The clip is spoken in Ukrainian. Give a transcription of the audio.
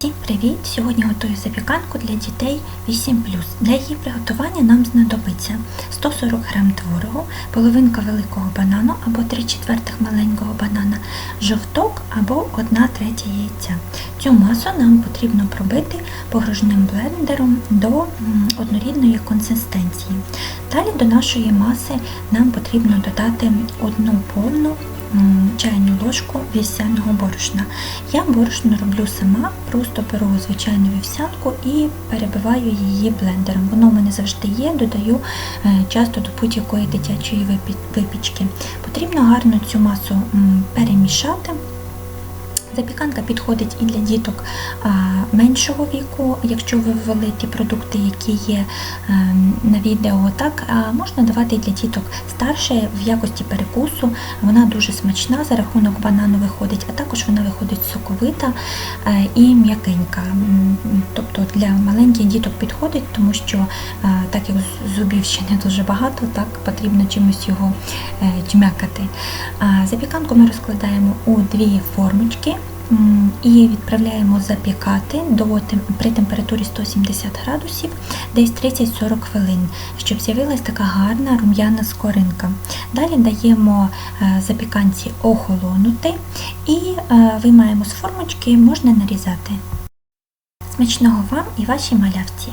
Всім привіт! Сьогодні готую запіканку для дітей 8 Для її приготування нам знадобиться 140 г творогу, половинка великого банану або 3 четвертих маленького банана, жовток або 1 третя яйця. Цю масу нам потрібно пробити погружним блендером до однорідної консистенції. Далі до нашої маси нам потрібно додати одну повну чайну ложку вівсяного борошна. Я борошно роблю сама, просто беру звичайну вівсянку і перебиваю її блендером. Воно в мене завжди є, додаю е, часто до будь-якої дитячої випічки. Потрібно гарно цю масу перемішати. Запіканка підходить і для діток меншого віку, якщо ви ввели ті продукти, які є е, на відео, так можна давати і для діток старше в якості перекусу. Вона дуже смачна за рахунок банану виходить, а також вона виходить соковита е, і м'якенька. Для маленьких діток підходить, тому що е, так як зубів ще не дуже багато, так потрібно чимось його е, чмякати. А Запіканку ми розкладаємо у дві формочки. І відправляємо запікати до при температурі 170 градусів десь 30-40 хвилин, щоб з'явилась така гарна рум'яна скоринка. Далі даємо е, запіканці охолонути і виймаємо з формочки, можна нарізати. Смачного вам і вашій малявці!